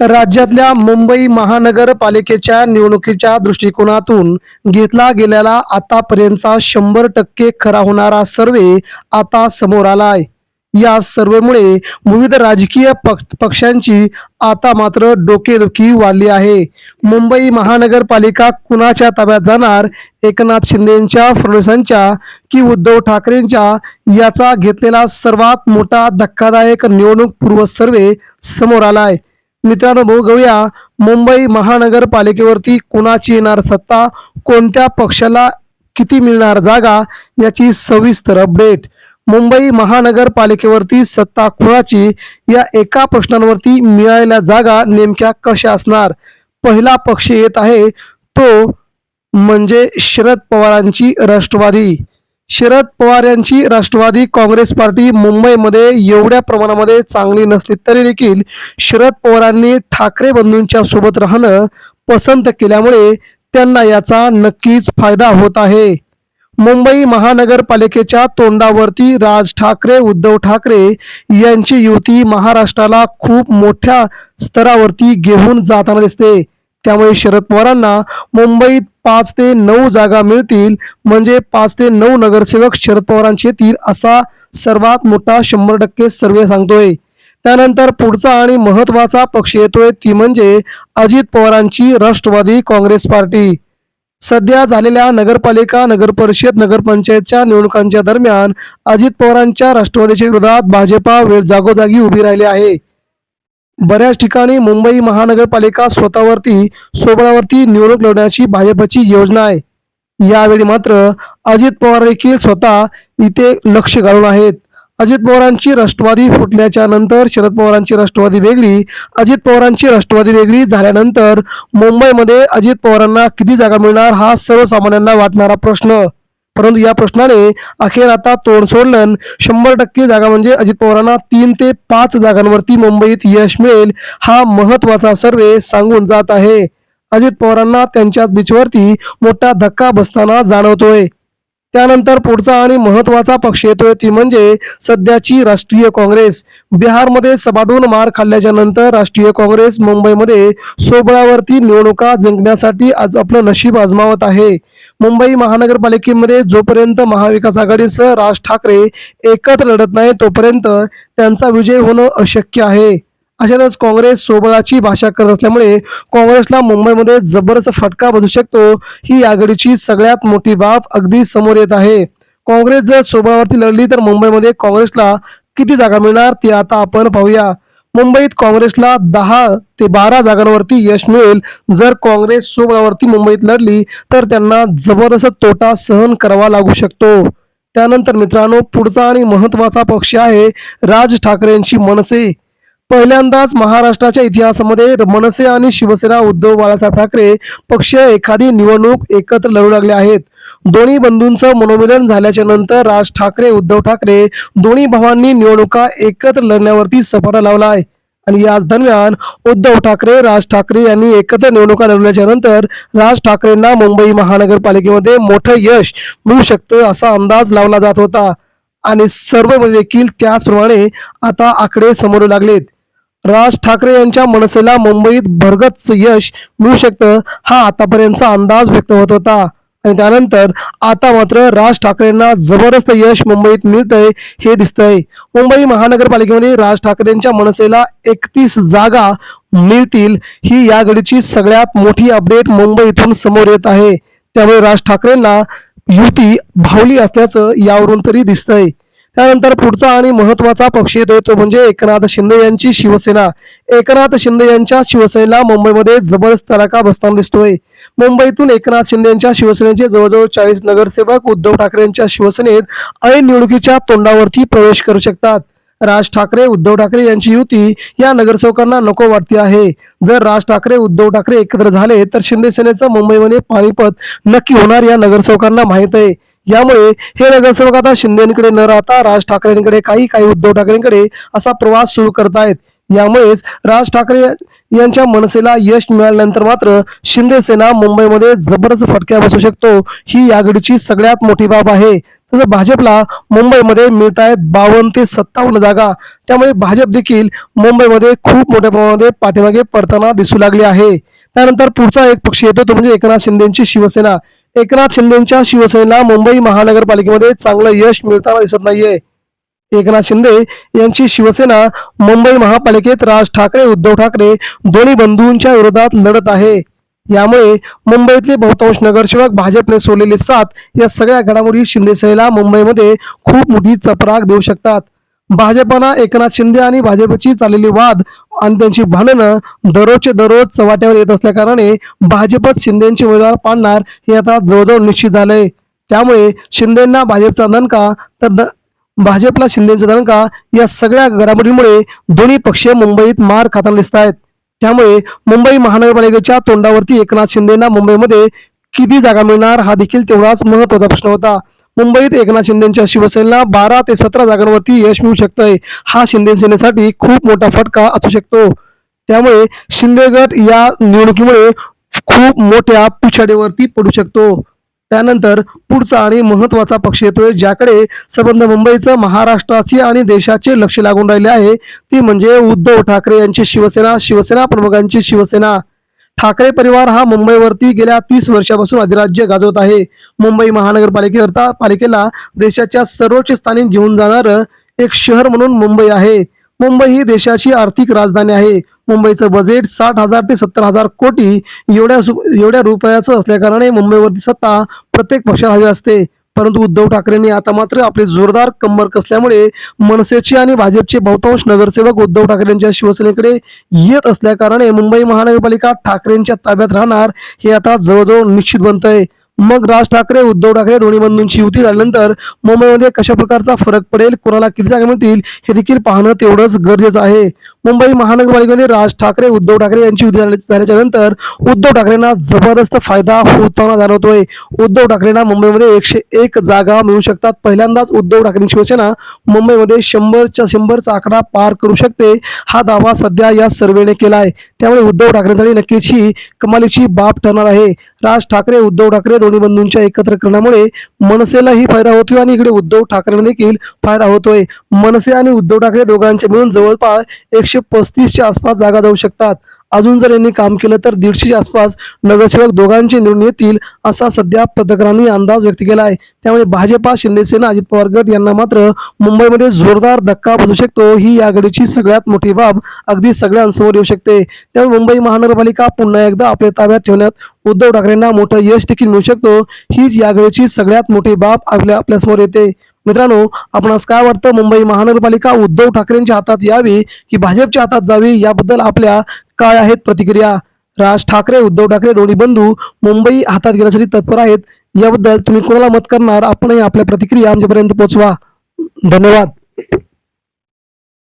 राज्यातल्या मुंबई महानगरपालिकेच्या निवडणुकीच्या दृष्टिकोनातून घेतला गेलेला आतापर्यंतचा शंभर टक्के खरा होणारा सर्वे आता समोर आलाय. या सर्वेमुळे विविध राजकीय पक्ष पक्षांची आता मात्र डोकेदुखी वाढली आहे. मुंबई महानगरपालिका कुणाच्या ताब्यात जाणार? एकनाथ शिंदेच्या फडणवीसांच्या की उद्धव ठाकरेंच्या? याचा घेतलेला सर्वात मोठा धक्कादायक निवडणूक पूर्व सर्वे समोर आलाय. मित्रांनो बघूया मुंबई महानगरपालिकेवरती कुणाची येणार सत्ता? कोणत्या पक्षाला किती मिळणार जागा? याची सविस्तर अपडेट मुंबई महानगरपालिकेवरती सत्ता कुणाची? या एका प्रश्नांवरती मिळालेल्या जागा नेमक्या कशा असणार? पहिला पक्ष येत आहे तो म्हणजे शरद पवारांची राष्ट्रवादी. शरद पवार यांची राष्ट्रवादी काँग्रेस पार्टी मुंबईमध्ये एवढ्या प्रमाणामध्ये चांगली नसली तरी देखील शरद पवारांनी ठाकरे बंधूंच्या सोबत राहणं पसंत केल्यामुळे त्यांना याचा नक्कीच फायदा होत आहे. मुंबई महानगरपालिकेच्या तोंडावरती राज ठाकरे उद्धव ठाकरे यांची युती महाराष्ट्राला खूप मोठ्या स्तरावरती घेऊन जाताना दिसते. त्यामुळे शरद पवारांना मुंबईत पाच ते नऊ जागा मिळतील. म्हणजे पाच ते नऊ नगरसेवक शरद पवारांचे येतील असा सर्वात मोठा शंभर टक्के सर्वे सांगतोय. त्यानंतर पुढचा आणि महत्त्वाचा पक्ष येतोय ती म्हणजे अजित पवारांची राष्ट्रवादी काँग्रेस पार्टी. सध्या झालेल्या नगरपालिका नगरपरिषद नगरपंचायतच्या निवडणुकांच्या दरम्यान अजित पवारांच्या राष्ट्रवादीच्या विरोधात भाजपा वेळ जागोजागी उभी राहिली आहे. बऱ्याच ठिकाणी मुंबई महानगरपालिका स्वतःवरती सोबळावरती निवडणूक लढण्याची भाजपची योजना आहे. यावेळी मात्र अजित पवार देखील स्वतः इथे लक्ष घालून आहेत. अजित पवारांची राष्ट्रवादी फुटल्याच्या नंतर शरद पवारांची राष्ट्रवादी वेगळी अजित पवारांची राष्ट्रवादी वेगळी झाल्यानंतर मुंबईमध्ये अजित पवारांना किती जागा मिळणार हा सर्वसामान्यांना वाटणारा प्रश्न. परंतु या प्रश्नाने अखेर आता तोंड सोडलं. शंभर टक्के जागा म्हणजे अजित पवारांना तीन ते पाच जागांवरती मुंबईत यश मिळेल हा महत्त्वाचा सर्वे सांगून जात आहे. अजित पवारांना त्यांच्याच बीचवरती मोठा धक्का बसताना जाणवतोय. त्यानंतर पुढचा आणि महत्त्वाचा पक्ष येतोय ती म्हणजे सध्याची राष्ट्रीय काँग्रेस. बिहारमध्ये सबाडून मार खाल्ल्याच्या नंतर राष्ट्रीय काँग्रेस मुंबईमध्ये सोबळावरती निवडणुका जिंकण्यासाठी आज आपलं नशीब आजमावत आहे. मुंबई महानगरपालिकेमध्ये जोपर्यंत महाविकास आघाडीसह राज ठाकरे एकत्र लढत नाही तोपर्यंत त्यांचा विजय होणं अशक्य आहे. अशातच काँग्रेस सोबळाची भाषा करत असल्यामुळे काँग्रेसला मुंबईमध्ये जबरदस्त फटका बसू शकतो ही आघाडीची सगळ्यात मोठी बाब अगदी समोर येत आहे. काँग्रेस जर सोबळावरती लढली तर मुंबईमध्ये काँग्रेसला किती जागा मिळणार ते आता आपण पाहूया. मुंबईत काँग्रेसला दहा ते बारा जागांवरती यश मिळेल. जर काँग्रेस सोबळावरती मुंबईत लढली तर त्यांना जबरदस्त तोटा सहन करावा लागू शकतो. त्यानंतर मित्रांनो पुढचा आणि महत्त्वाचा पक्ष आहे राज ठाकरेंची मनसे. पहिल्यांदाच महाराष्ट्राच्या इतिहासामध्ये मनसे आणि शिवसेना उद्धव बाळासाहेब ठाकरे पक्ष एखादी निवडणूक एकत्र लढू लागले आहेत. दोन्ही बंधूंचं मनोमिलन झाल्याच्यानंतर राज ठाकरे उद्धव ठाकरे दोन्ही भावांनी निवडणुका एकत्र लढण्यावरती सपाटा लावला आहे. आणि याच दरम्यान उद्धव ठाकरे राज ठाकरे यांनी एकत्र निवडणुका लढवल्याच्या नंतर राज ठाकरेंना मुंबई महानगरपालिकेमध्ये मोठं यश मिळू शकतं असा अंदाज लावला जात होता. आणि सर्व म्हणजे देखील त्याचप्रमाणे आता आकडे समोर लागलेत. राज ठाकरे यांच्या मनसेला मुंबईत भरगत यश मिळू शकतं हा आतापर्यंतचा अंदाज व्यक्त होत होता. आणि त्यानंतर आता मात्र राज ठाकरेंना जबरदस्त यश मुंबईत मिळतंय हे दिसतंय. मुंबई महानगरपालिकेमध्ये राज ठाकरेंच्या मनसेला एकतीस जागा मिळतील ही या घडीची सगळ्यात मोठी अपडेट मुंबईतून समोर येत आहे. त्यामुळे राज ठाकरेंना युती भावली असल्याचं यावरून तरी दिसतंय. त्यानंतर पुढचा आणि महत्त्वाचा पक्ष येतोय तो म्हणजे एकनाथ शिंदे यांची शिवसेना. एकनाथ शिंदे यांच्या शिवसेनेला मुंबईमध्ये जबरदस्त तडाखा बसताना दिसतोय. मुंबईतून एकनाथ शिंदे यांच्या शिवसेनेचे जवळजवळ चाळीस नगरसेवक उद्धव ठाकरे यांच्या शिवसेनेत ऐन निवडणुकीच्या तोंडावरती प्रवेश करू शकतात. राज ठाकरे उद्धव ठाकरे यांची युती या नगरसेवकांना नको वाटते आहे. जर राज ठाकरे उद्धव ठाकरे एकत्र झाले तर शिंदे सेनेचं मुंबईमध्ये पाणीपत नक्की होणार या नगरसेवकांना माहीत आहे. यामुळे हे नगरसेवक आता शिंदेकडे न राहता राज ठाकरेंकडे काही काही उद्धव ठाकरेंकडे असा प्रवास सुरू करतायत. यामुळेच राज ठाकरे यांच्या मनसेला यश मिळाल्यानंतर मात्र शिंदे सेना मुंबईमध्ये जबरदस्त फटक्या बसू शकतो ही या घडीची सगळ्यात मोठी बाब आहे. तर भाजपला मुंबईमध्ये मिळत आहेत बावन्न ते सत्तावन्न जागा. त्यामुळे भाजप देखील मुंबईमध्ये खूप मोठ्या प्रमाणामध्ये पाठीमागे पडताना दिसू लागली आहे. त्यानंतर पुढचा एक पक्ष येतो तो म्हणजे एकनाथ शिंदेची शिवसेना. एकनाथ शिंदेच्या शिवसेनेला मुंबई महानगरपालिकेमध्ये चांगलं यश मिळताना दिसत नाहीये. एकनाथ शिंदे यांची शिवसेना मुंबई महापालिकेत राज ठाकरे उद्धव ठाकरे दोन्ही बंधूंच्या विरोधात लढत आहे. यामुळे मुंबईतले बहुतांश नगरसेवक भाजपने सोडलेले साथ या सगळ्या घडामोडी शिंदे सेनेला मुंबईमध्ये खूप मोठी चपराक देऊ शकतात. भाजपना एकनाथ शिंदे आणि भाजपची चाललेली वाद आणि त्यांची भांडणं दररोजचे दररोज चव्हाट्यावर येत असल्याकारणाने भाजपच शिंदेचे उमेदवार पाडणार हे आता जवळजवळ निश्चित झालंय. त्यामुळे शिंदेंना भाजपचा दणका तर द- भाजपला शिंदेचा दणका या सगळ्या घडामोडींमुळे दोन्ही पक्ष मुंबईत मार खाताना दिसत आहेत त्यामुळे मुंबई महानगरपालिकेच्या तोंडावरती एकनाथ शिंदेना मुंबईमध्ये किती जागा मिळणार हा देखील तेवढाच महत्त्वाचा प्रश्न होता. मुंबईत एकनाथ शिंदेच्या शिवसेनेला बारा ते सतरा जागांवरती यश मिळू शकतंय. हा शिंदे सेनेसाठी खूप मोठा फटका असू शकतो. त्यामुळे शिंदे गट या निवडणुकीमुळे खूप मोठ्या पिछाडीवरती पडू शकतो. त्यानंतर पुढचा आणि महत्त्वाचा पक्ष येतोय ज्याकडे संबंध मुंबईचं महाराष्ट्राची आणि देशाचे लक्ष लागून राहिले आहे. ती म्हणजे उद्धव ठाकरे यांची शिवसेना शिवसेना प्रमुखांची शिवसेना. ठाकरे परिवार हा मुंबईवरती गेल्या तीस वर्षापासून अधिराज्य गाजवत आहे. मुंबई महानगरपालिकेकरता पालिकेला देशाच्या सर्वोच्च स्थानी घेऊन जाणारं एक शहर म्हणून मुंबई आहे. मुंबई ही देशाची आर्थिक राजधानी आहे. मुंबईचं बजेट साठ हजार ते सत्तर हजार कोटी एवढ्या सु- एवढ्या रुपयाचं असल्याकारणाने मुंबईवरती सत्ता प्रत्येक पक्षाला हवी असते. परंतु उद्धव ठाकरेंनी आता मात्र आपली जोरदार कंबर कसल्यामुळे मनसेचे आणि भाजपचे बहुतांश नगरसेवक उद्धव ठाकरेंच्या शिवसेनेकडे येत असल्याकारणाने मुंबई महानगरपालिका ठाकरेंच्या ताब्यात राहणार हे आता जवळजवळ निश्चित बनतंय. मग राज ठाकरे उद्धव ठाकरे दोन्ही बंधूंची युती झाल्यानंतर मुंबईमध्ये कशा प्रकारचा फरक पडेल कोणाला किती जागा मिळतील हे देखील पाहणं तेवढंच गरजेचं आहे. मुंबई महानगरपालिकेमध्ये राज ठाकरे उद्धव ठाकरे यांची युती झाल्याच्यानंतर उद्धव ठाकरेंना जबरदस्त फायदा होताना जाणवतोय. उद्धव ठाकरेंना मुंबईमध्ये एकशे एक जागा मिळू शकतात. पहिल्यांदाच उद्धव ठाकरे शिवसेना मुंबईमध्ये शंभरच्या शंभरचा आकडा पार करू शकते हा दावा सध्या या सर्वेने केला आहे त्यामुळे उद्धव ठाकरेंसाठी नक्कीच ही कमालीची बाब ठरणार आहे. राज ठाकरे उद्धव ठाकरे दोन्ही बंधूंच्या एकत्रकरणामुळे मनसेलाही फायदा होतोय आणि इकडे उद्धव ठाकरेंना देखील फायदा होतोय. मनसे आणि उद्धव ठाकरे दोघांचे मिळून जवळपास एकशे एकशे पस्तीसच्या आसपास जागा जाऊ शकतात. अजून जर यांनी काम केलं तर दीडशेच्या आसपास नगरसेवक दोघांचे निवडून येतील असा सध्या पत्रकारांनी अंदाज व्यक्त केला आहे. त्यामुळे भाजपा शिंदेसेना अजित पवार गट यांना मात्र मुंबईमध्ये जोरदार धक्का बसू शकतो. ही या आघाडीची सगळ्यात मोठी बाब अगदी सगळ्यांसमोर येऊ शकते. त्यामुळे मुंबई महानगरपालिका पुन्हा एकदा आपल्या ताब्यात ठेवण्यात उद्धव ठाकरेंना मोठं यश देखील मिळू शकतो. हीच या आघाडीची सगळ्यात मोठी बाब आपल्या आपल्यासमोर येते. मित्रांनो आपणास काय वाटतं? मुंबई महानगरपालिका उद्धव ठाकरेंच्या हातात यावी की भाजपच्या हातात जावी? याबद्दल आपल्या काय आहेत प्रतिक्रिया? राज ठाकरे उद्धव ठाकरे दोन्ही बंधू मुंबई हातात घेण्यासाठी तत्पर आहेत. याबद्दल तुम्ही कोणाला मत करणार? आपणही आपल्या प्रतिक्रिया आमच्यापर्यंत पोहोचवा धन्यवाद.